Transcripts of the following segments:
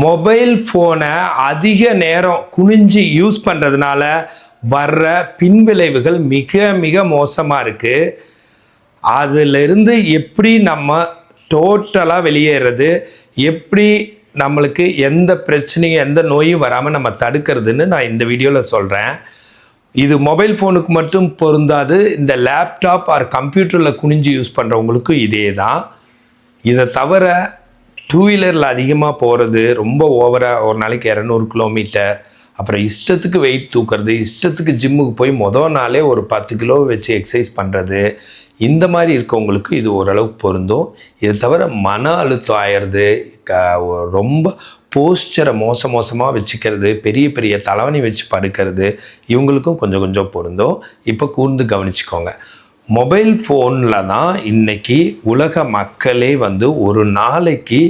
Mobile ஃபோனை அதிக நேரம் குனிஞ்சு யூஸ் பண்ணுறதுனால வர்ற பின்விளைவுகள் மிக மிக மோசமாக இருக்குது அதிலிருந்து எப்படி நம்ம டோட்டலாக வெளியேறது எப்படி நம்மளுக்கு எந்த பிரச்சனையும் எந்த நோயும் வராமல் நம்ம தடுக்கிறதுன்னு நான் இந்த வீடியோவில் சொல்கிறேன் இது மொபைல் ஃபோனுக்கு மட்டும் பொருந்தாது இந்த லேப்டாப் ஆர் கம்ப்யூட்டரில் குனிஞ்சு யூஸ் பண்ணுறவங்களுக்கும் இதே தான் இதை தவிர டூ வீலரில் அதிகமாக போகிறது ரொம்ப ஓவராக ஒரு நாளைக்கு இரநூறு கிலோமீட்டர் அப்புறம் இஷ்டத்துக்கு வெயிட் தூக்குறது இஷ்டத்துக்கு ஜிம்முக்கு போய் மொதல் நாளே ஒரு பத்து கிலோ வச்சு எக்ஸசைஸ் பண்ணுறது இந்த மாதிரி இருக்கவங்களுக்கு இது ஓரளவுக்கு பொருந்தும். இதை தவிர மன அழுத்தம் ஆயிடுறது க ரொம்ப போஸ்டரை மோச மோசமாக வச்சுக்கிறது பெரிய பெரிய தலைவணி வச்சு படுக்கிறது இவங்களுக்கும் கொஞ்சம் கொஞ்சம் பொருந்தும். இப்போ கூர்ந்து கவனிச்சுக்கோங்க. மொபைல் ஃபோனில் தான் இன்றைக்கி உலக மக்களே வந்து ஒரு நாளைக்கு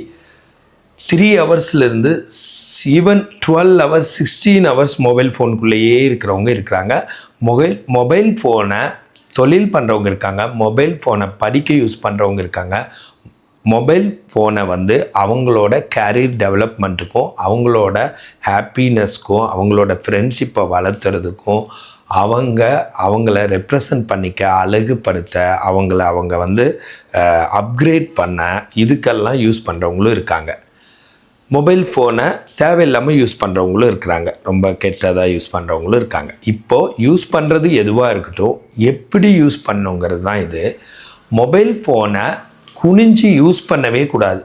three ஹவர்ஸ்லேருந்து even twelve hours sixteen hours mobile ஃபோனுக்குள்ளேயே இருக்கிறவங்க இருக்கிறாங்க. மொபைல் மொபைல் ஃபோனை தொழில் பண்ணுறவங்க இருக்காங்க. மொபைல் ஃபோனை படிக்க யூஸ் பண்ணுறவங்க இருக்காங்க. மொபைல் ஃபோனை வந்து அவங்களோட கேரியர் டெவலப்மெண்ட்டுக்கும் அவங்களோட ஹாப்பினஸ்க்கும் அவங்களோட ஃப்ரெண்ட்ஷிப்பை வளர்த்துறதுக்கும் அவங்க அவங்கள ரெப்ரசன்ட் பண்ணிக்க அழகுபடுத்த அவங்கள அவங்க வந்து அப்கிரேட் பண்ண இதுக்கெல்லாம் யூஸ் பண்ணுறவங்களும் இருக்காங்க. மொபைல் ஃபோனை தேவையில்லாமல் யூஸ் பண்ணுறவங்களும் இருக்கிறாங்க. ரொம்ப கெட்டதாக யூஸ் பண்ணுறவங்களும் இருக்காங்க. இப்போது யூஸ் பண்ணுறது எதுவாக இருக்கட்டும் எப்படி யூஸ் பண்ணுங்கிறது தான் இது. மொபைல் ஃபோனை குனிஞ்சு யூஸ் பண்ணவே கூடாது.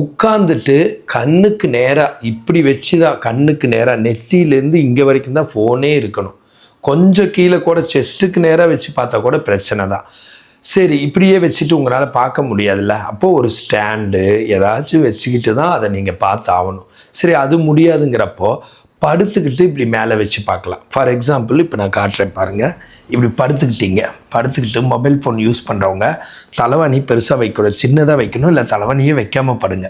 உட்காந்துட்டு கண்ணுக்கு நேராக இப்படி வச்சு தான் கண்ணுக்கு நேராக நெத்தியிலேருந்து இங்கே வரைக்கும் தான் ஃபோனே இருக்கணும். கொஞ்சம் கீழே கூட செஸ்ட்டுக்கு நேராக வச்சு பார்த்தா கூட பிரச்சனை தான். சரி இப்படியே வச்சுட்டு உங்களால் பார்க்க முடியாதுல்ல. அப்போது ஒரு ஸ்டாண்டு ஏதாச்சும் வச்சுக்கிட்டு தான் அதை நீங்கள் பார்த்து ஆகணும். சரி அது முடியாதுங்கிறப்போ படுத்துக்கிட்டு இப்படி மேலே வச்சு பார்க்கலாம். ஃபார் எக்ஸாம்பிள் இப்போ நான் காட்டுறேன் பாருங்கள் இப்படி படுத்துக்கிட்டீங்க. படுத்துக்கிட்டு மொபைல் ஃபோன் யூஸ் பண்ணுறவங்க தலைவாணி பெருசாக வைக்கணும் சின்னதாக வைக்கணும் இல்லை தலைவாணியே வைக்காமல் படுங்க.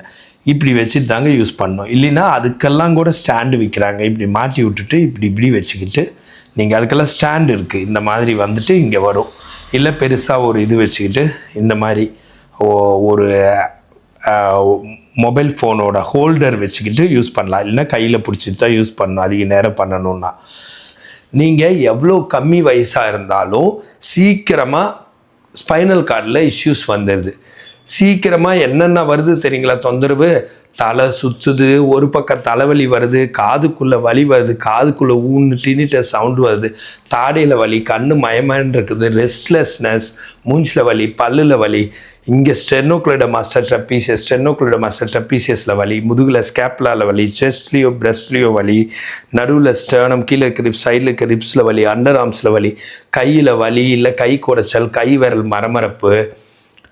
இப்படி வச்சுட்டு தாங்க யூஸ் பண்ணணும். இல்லைன்னா அதுக்கெல்லாம் கூட ஸ்டாண்டு விற்கிறாங்க இப்படி மாட்டி விட்டுட்டு இப்படி இப்படி வச்சுக்கிட்டு நீங்கள் அதுக்கெல்லாம் ஸ்டாண்டு இருக்குது இந்த மாதிரி வந்துட்டு இங்கே வரும். இல்லை பெருசாக ஒரு இது வச்சுக்கிட்டு இந்த மாதிரி ஓ- ஒரு மொபைல் ஃபோனோட ஹோல்டர் வச்சுக்கிட்டு யூஸ் பண்ணலாம். இல்லைன்னா கையில் பிடிச்சிட்டு தான் யூஸ் பண்ணணும். அதிக நேரம் பண்ணணும்னா. நீங்கள் எவ்வளோ கம்மி வயசாக இருந்தாலும் சீக்கிரமாக ஸ்பைனல் கார்டில் இஷ்யூஸ் வந்துடுது சீக்கிரமாக என்னென்ன வருது தெரியுங்களா? தொந்தரவு. தலை சுற்றுது ஒரு பக்கம் தலைவலி வருது காதுக்குள்ளே வலி வருது காதுக்குள்ளே ஊன்னு டினிட்ட சவுண்டு வருது. தாடையில் வலி கண்ணு மயமன்னு இருக்குது. ரெஸ்ட்லெஸ்னஸ் மூஞ்சில் வலி பல்லில் வலி. இங்கே sternocleidomastoid trapezius sternocleidomastoid ட்ரப்பீசியஸில் வலி முதுகில் ஸ்கேப்லாவில் வலி செஸ்ட்லேயோ பிரஸ்ட்லேயோ வலி நடுவில் ஸ்டேனம் கீழே இருக்க ரிப்ஸ் சைடில் இருக்க ரிப்ஸில் வலி அண்டர் ஆர்ம்ஸில் வலி கையில் வலி இல்லை கை குறைச்சல் கை விரல் மரமரப்பு.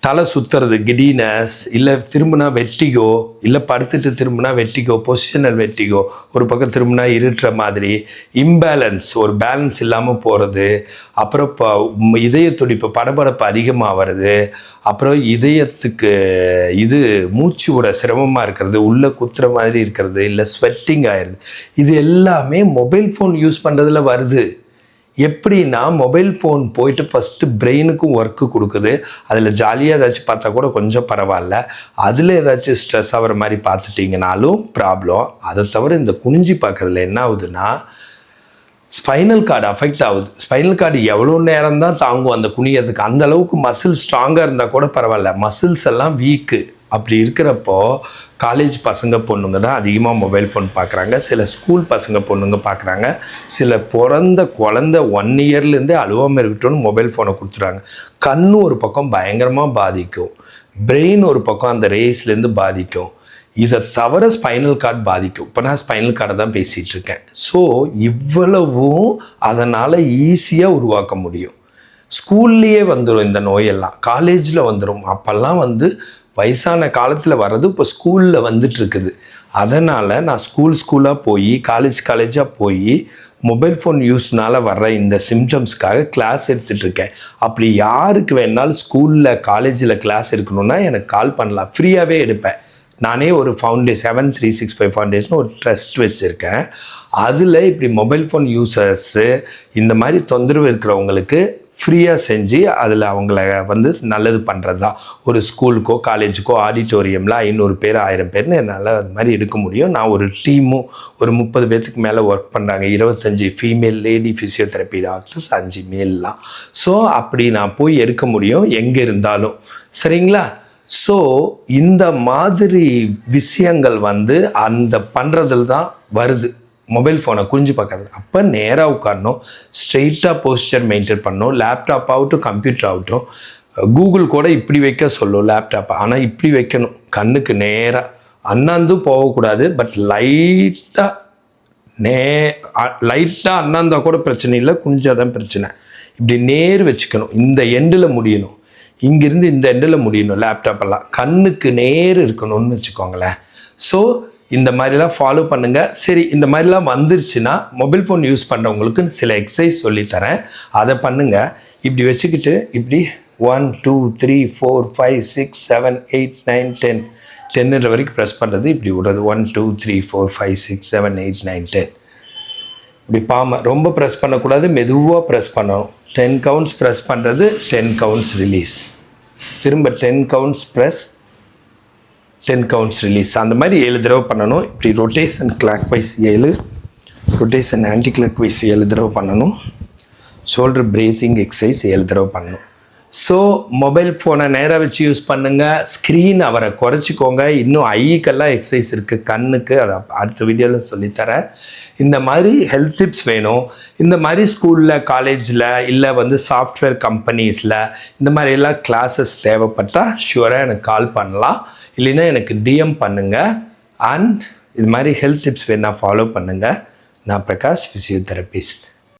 தலை சுத்துறது கிடினஸ் இல்லை திரும்பினா வெட்டிகோ இல்லை படுத்துட்டு திரும்பினா வெட்டிகோ பொசிஷனல் வெட்டிகோ ஒரு பக்கம் திரும்பினா இருட்டுற மாதிரி இம்பேலன்ஸ் ஒரு பேலன்ஸ் இல்லாமல் போகிறது அப்புறம் இப்போ இதய துடிப்பு படபடப்பு அதிகமாக வருது அப்புறம் இதயத்துக்கு இது மூச்சு விட சிரமமாக இருக்கிறது உள்ளே குத்துற மாதிரி இருக்கிறது இல்லை ஸ்வெட்டிங் ஆயிடுது இது எல்லாமே மொபைல் ஃபோன் யூஸ் பண்ணுறதுல வருது. எப்படின்னா மொபைல் ஃபோன் போயிட்டு ஃபஸ்ட்டு பிரெயினுக்கும் ஒர்க்கு கொடுக்குது அதில் ஜாலியாக ஏதாச்சும் பார்த்தா கூட கொஞ்சம் பரவாயில்ல. அதில் ஏதாச்சும் ஸ்ட்ரெஸ் ஆகிற மாதிரி பார்த்துட்டிங்கனாலும் ப்ராப்ளம் அதை தவிர இந்த குனிஞ்சி பார்க்கறதுல என்ன ஆகுதுன்னா ஸ்பைனல் கார்டு அஃபெக்ட் ஆகுது. ஸ்பைனல் கார்டு எவ்வளோ நேரம் தான் தாங்கும் அந்த குனியதுக்கு அந்த அளவுக்கு மசில் ஸ்ட்ராங்காக இருந்தால் கூட பரவாயில்ல. மசில்ஸ் எல்லாம் வீக்கு அப்படி இருக்கிறப்போ காலேஜ் பசங்க பொண்ணுங்க தான் அதிகமாக மொபைல் ஃபோன் பார்க்குறாங்க. சில ஸ்கூல் பசங்க பொண்ணுங்க பார்க்குறாங்க. சில பிறந்த குழந்த ஒன் இயர்லேருந்தே அழுவாமல் இருக்கட்டும்னு மொபைல் ஃபோனை கொடுத்துட்றாங்க. கண்ணு ஒரு பக்கம் பயங்கரமாக பாதிக்கும். பிரெயின் ஒரு பக்கம் அந்த ரேஸ்லேருந்து பாதிக்கும். இதை தவிர ஸ்பைனல் கார்டு பாதிக்கும். இப்போ நான் ஸ்பைனல் கார்டை தான் பேசிகிட்டு இருக்கேன். ஸோ இவ்வளவும் அதனால் ஈஸியாக உருவாக்க முடியும். ஸ்கூல்லையே வந்துடும் இந்த நோயெல்லாம். காலேஜில் வந்துடும் அப்போல்லாம் வந்து வயசான காலத்தில் வர்றது இப்போ ஸ்கூலில் வந்துட்டுருக்குது. அதனால் நான் ஸ்கூல் ஸ்கூலாக போய் காலேஜ் காலேஜாக போய் மொபைல் ஃபோன் யூஸ்னால் வர்ற இந்த சிம்டம்ஸ்க்காக கிளாஸ் எடுத்துகிட்ருக்கேன் அப்படி யாருக்கு வேணாலும் ஸ்கூலில் காலேஜில் கிளாஸ் எடுக்கணும்னா எனக்கு கால் பண்ணலாம். ஃப்ரீயாகவே எடுப்பேன். நானே ஒரு ஃபவுண்டே seven three six five foundation ஒரு ட்ரஸ்ட் வச்சுருக்கேன். அதில் இப்படி மொபைல் ஃபோன் யூசர்ஸு இந்த மாதிரி தொந்தரவு இருக்கிறவங்களுக்கு ஃப்ரீயாக செஞ்சு அதில் அவங்கள வந்து நல்லது பண்ணுறது தான் ஒரு ஸ்கூலுக்கோ காலேஜுக்கோ ஆடிட்டோரியமில் ஐநூறு பேர் ஆயிரம் பேர்னு என்னால் அது மாதிரி எடுக்க முடியும். நான் ஒரு டீமும் ஒரு முப்பது பேர்த்துக்கு மேலே ஒர்க் பண்ணுறாங்க இருபத்தஞ்சி ஃபீமேல் லேடி ஃபிசியோதெரப்பி டாக்டர்ஸ் அஞ்சு மேல்லாம் ஸோ அப்படி நான் போய் எடுக்க முடியும். எங்கே இருந்தாலும். சரிங்களா? ஸோ இந்த மாதிரி விஷயங்கள் வந்து அந்த பண்ணுறதுல தான் வருது. மொபைல் ஃபோனை குஞ்சு பார்க்காது. அப்போ நேராக உட்காரணும் ஸ்ட்ரெயிட்டாக போஸ்டர் மெயின்டைன் பண்ணணும் லேப்டாப் ஆகட்டும் கம்ப்யூட்டர் ஆகட்டும் கூகுள் கூட இப்படி வைக்க சொல்லும் லேப்டாப் ஆனால் இப்படி வைக்கணும். கண்ணுக்கு நேராக அண்ணாந்தும் போகக்கூடாது பட் லைட்டாக நே லைட்டாக அண்ணாந்தா கூட பிரச்சனை இல்லை குஞ்சாதான் பிரச்சனை. இப்படி நேர் வச்சுக்கணும். இந்த எண்டில் முடியணும். இங்கேருந்து இந்த எண்டில் முடியணும் லேப்டாப்பெல்லாம் கண்ணுக்கு நேர் இருக்கணும்னு வச்சுக்கோங்களேன். ஸோ இந்த மாதிரிலாம் ஃபாலோ பண்ணுங்கள் சரி இந்த மாதிரிலாம் வந்துருச்சுன்னா மொபைல் ஃபோன் யூஸ் பண்ணுறவங்களுக்கு சில எக்ஸசைஸ் சொல்லித்தரேன். அதை பண்ணுங்கள் இப்படி வச்சுக்கிட்டு இப்படி one two three four five six seven eight nine ten டென்னுற வரைக்கும் ப்ரெஸ் பண்ணுறது இப்படி விடுறது. One two three four five six seven eight nine ten இப்படி பாம ரொம்ப ப்ரெஸ் பண்ணக்கூடாது மெதுவாக ப்ரெஸ் பண்ணணும். டென் கவுண்ட்ஸ் ப்ரெஸ் பண்ணுறது டென் கவுண்ட்ஸ் ரிலீஸ் திரும்ப ten counts press ten counts release அந்த மாதிரி ஏழு தடவை பண்ணணும். இப்படி ரொட்டேஷன் கிளாக் வைஸ் ஏழு ரொட்டேஷன் ஆன்டி கிளாக் வைஸ் ஏழு தடவை பண்ணணும். ஷோல்டர் பிரேசிங் எக்ஸசைஸ் ஏழு தடவை பண்ணணும். ஸோ மொபைல் ஃபோனை நேராக வச்சு யூஸ் பண்ணுங்கள் ஸ்க்ரீன் அவரை குறைச்சிக்கோங்க. இன்னும் ஐக்கெல்லாம் எக்ஸசைஸ் இருக்குது கண்ணுக்கு அதை அடுத்த வீடியோவில் சொல்லித்தரேன். இந்த மாதிரி ஹெல்த் டிப்ஸ் வேணும். இந்த மாதிரி ஸ்கூலில் காலேஜில் இல்லை வந்து சாஃப்ட்வேர் கம்பெனிஸில் இந்த மாதிரி எல்லாம் கிளாஸஸ் தேவைப்பட்டால் ஷுவராக எனக்கு கால் பண்ணலாம். இல்லைன்னா எனக்கு டிஎம் பண்ணுங்கள் அண்ட் இது மாதிரி ஹெல்த் டிப்ஸ் வேணால் ஃபாலோ பண்ணுங்கள் நான் பிரகாஷ் ஃபிசியோதெரபிஸ்ட்